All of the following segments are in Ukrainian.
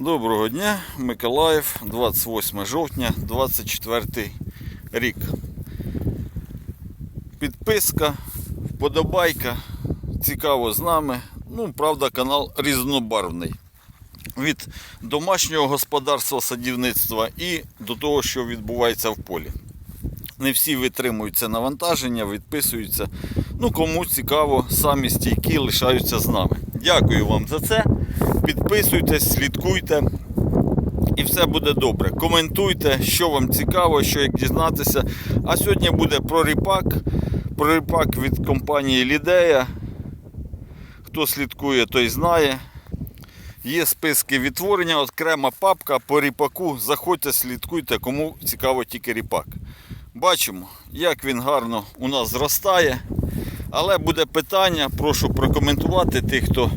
Доброго дня, Миколаїв, 28 жовтня, 24 рік. Підписка, вподобайка, цікаво з нами. Ну, правда, канал різнобарвний. Від домашнього господарства садівництва і до того, що відбувається в полі. Не всі витримують це навантаження, відписуються. Ну, кому цікаво, самі стійкі лишаються з нами. Дякую вам за це. Підписуйтесь, слідкуйте. І все буде добре. Коментуйте, що вам цікаво, що як дізнатися. А сьогодні буде про ріпак. Про ріпак від компанії Лідея. Хто слідкує, той знає. Є списки відтворення, окрема папка по ріпаку. Заходьте, слідкуйте, кому цікаво тільки ріпак. Бачимо, як він гарно у нас зростає. Але буде питання, прошу прокоментувати тих, хто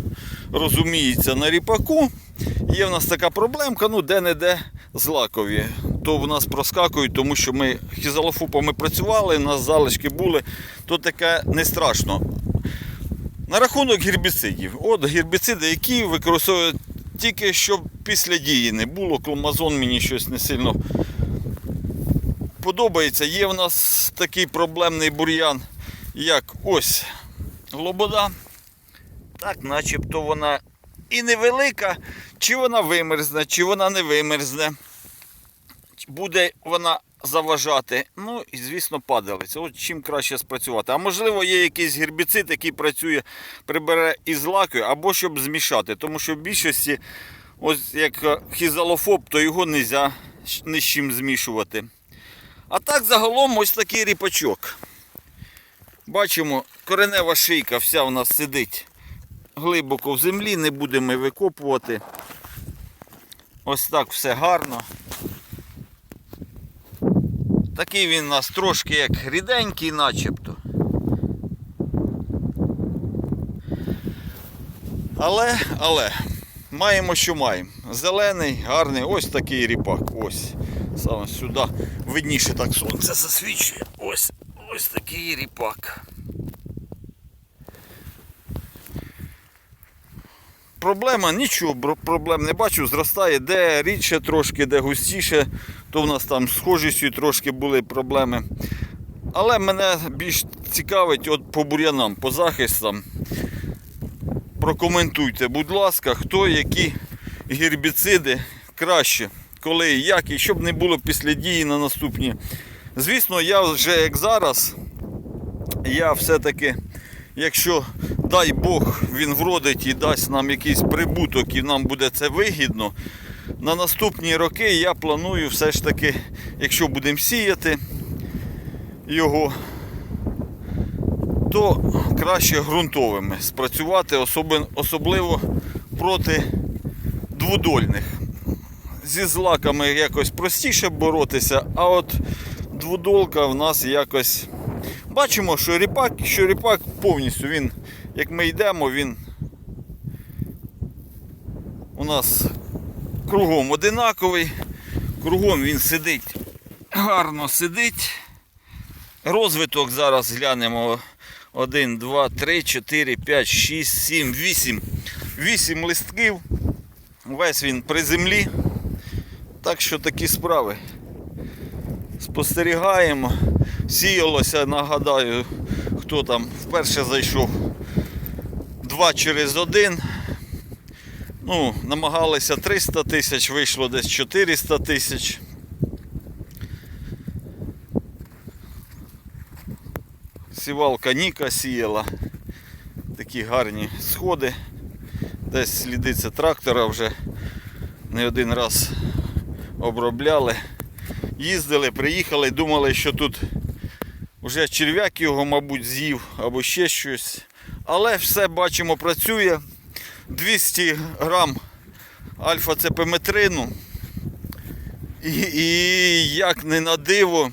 розуміється на ріпаку. Є в нас така проблемка, ну де-не-де злакові. То в нас проскакують, тому що ми хізалофупами працювали, у нас залишки були, то таке не страшно. На рахунок гербіцидів. От гербіциди, які використовують тільки щоб після дії не було. Кломазон мені щось не сильно подобається. Є в нас такий проблемний бур'ян, як ось глобода. Так, начебто вона і невелика, чи вона вимерзне, чи вона не вимерзне. Буде вона заважати. Ну і, звісно, падалиця. От чим краще спрацювати. А можливо, є якийсь гербіцид, який працює, прибере із лакою, або щоб змішати. Тому що в більшості, ось як хізалофоб, то його не можна ні з чим змішувати. А так загалом ось такий ріпачок. Бачимо, коренева шийка вся у нас сидить глибоко в землі, не будемо викопувати. Ось так все гарно. Такий він у нас трошки як ріденький начебто. Але, але, маємо, що маємо. Зелений, гарний, ось такий ріпак. Ось. Саме сюди видніше так сонце засвічує. Ось, ось такий ріпак. Проблема нічого, проблем не бачу, зростає де рідше трошки, де густіше, то в нас там з схожістю трошки були проблеми. Але мене більш цікавить от по бур'янам, по захистам. Прокоментуйте, будь ласка, хто які гербіциди краще, коли як, і щоб не було після дії на наступні. Звісно, я вже як зараз, я все-таки, якщо дай Бог він вродить і дасть нам якийсь прибуток, і нам буде це вигідно. На наступні роки я планую все ж таки, якщо будемо сіяти його, то краще ґрунтовими спрацювати, особливо проти двудольних. Зі злаками якось простіше боротися, а от двудолка в нас якось. Бачимо, що ріпак, що ріпак повністю він, як ми йдемо, він у нас кругом одинаковий, кругом він сидить, гарно сидить. Розвиток зараз глянемо. 1, 2, 3, 4, 5, 6, 7, 8. 8 листків. Весь він при землі. Так що такі справи. Спостерігаємо. Сіялося, нагадаю, хто там вперше зайшов. Два через один. Ну, намагалися 300 тисяч, вийшло десь 400 тисяч. Сівалка Ніка сіяла. Такі гарні сходи. Десь слідиться трактора вже не один раз обробляли. Їздили, приїхали, думали, що тут вже черв'як його, мабуть, з'їв або ще щось. Але все бачимо працює. 200 грам альфа-цепиметрину. І, і як не на диво,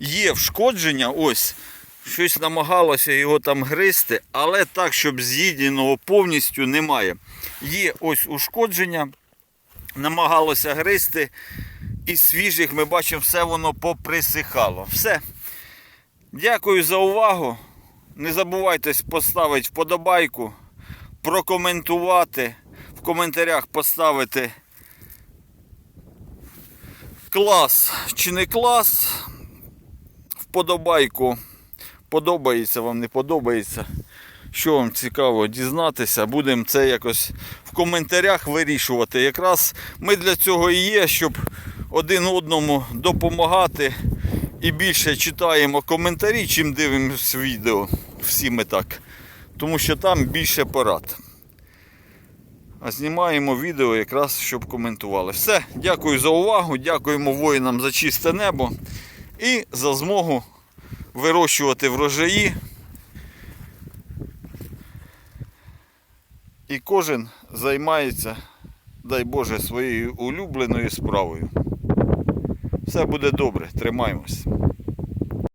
є вшкодження, ось, щось намагалося його там гризти, але так, щоб з'їденого повністю немає. Є ось ушкодження, намагалося гризти. Із свіжих ми бачимо, все воно поприсихало. Все. Дякую за увагу. Не забувайте поставити вподобайку, прокоментувати. в коментарях поставити клас чи не клас. Вподобайку. Подобається вам, не подобається. Що вам цікаво дізнатися, будемо це якось в коментарях вирішувати. Якраз ми для цього і є, щоб один одному допомагати і більше читаємо коментарі, чим дивимось відео. Всі ми так. Тому що там більше порад. А знімаємо відео якраз, щоб коментували. Все, дякую за увагу, дякуємо воїнам за чисте небо і за змогу вирощувати врожаї. І кожен займається, дай Боже, своєю улюбленою справою. Все буде добре, тримаємось.